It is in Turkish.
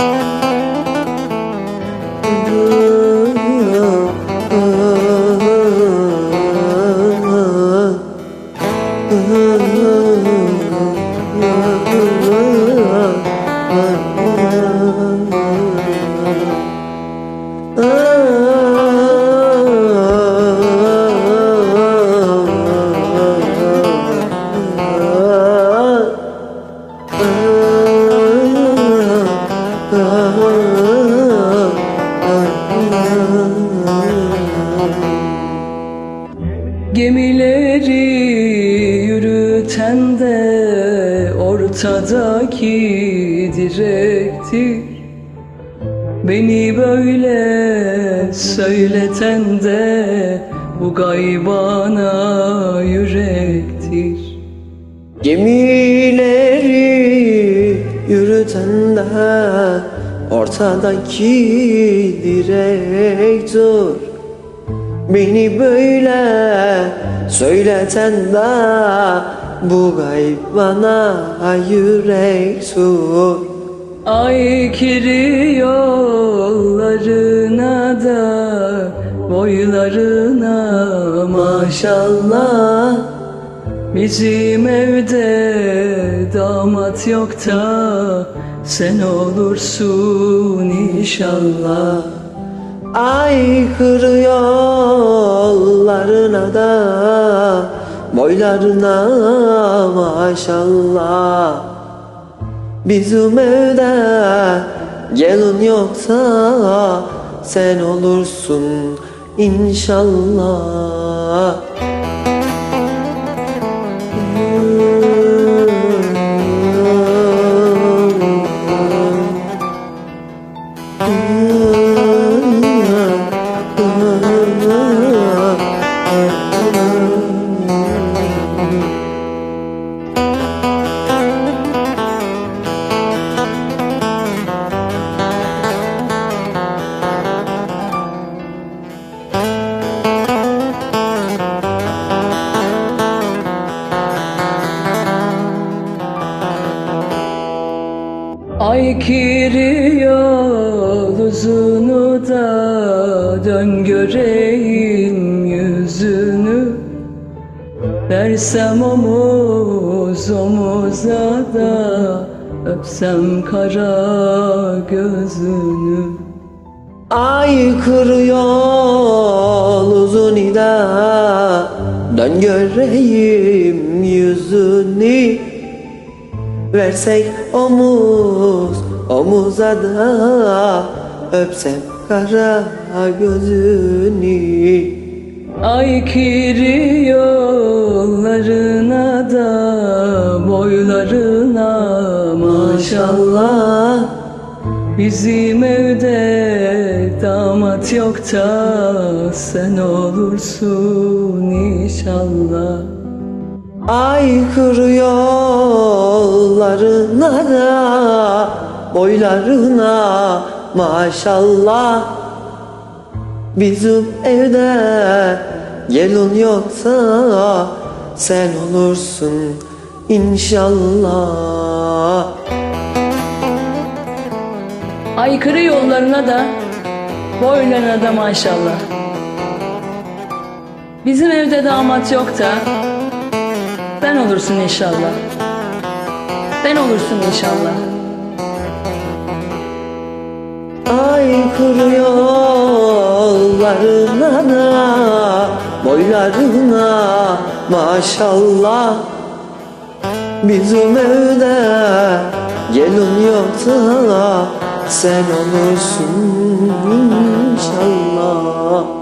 and. Gemileri yürüten de ortadaki direktir Beni böyle söyleten de bu gaybana yürektir. Gemileri yürüten de ortadaki direktör Beni böyle söyleten de bu gayb bana yürek sor Aykırı yollarına da boylarına maşallah. Bizim evde damat yok da sen olursun inşallah. Aykırı yollarına da boylarına maşallah. Bizim evde gelin yoksa sen olursun inşallah Aykırı yol uzunu da dön göreyim yüzünü. Versem omuz omuza da öpsem kara gözünü. Aykırı yol uzun ida Dön göreyim Versek omuz omuza da Öpsem kara gözünü. Aykırı yollarına da boylarına maşallah. Bizim evde damat yok da sen olursun inşallah Aykırı yollarına da boylarına maşallah. Bizim evde gelin yoksa sen olursun inşallah. Aykırı yollarına da boylarına da maşallah. Bizim evde damat yok da olursun inşallah. Sen olursun inşallah. Aykırı yollarına da boylarına maşallah. Bizim evde gelin yoksa sen olursun inşallah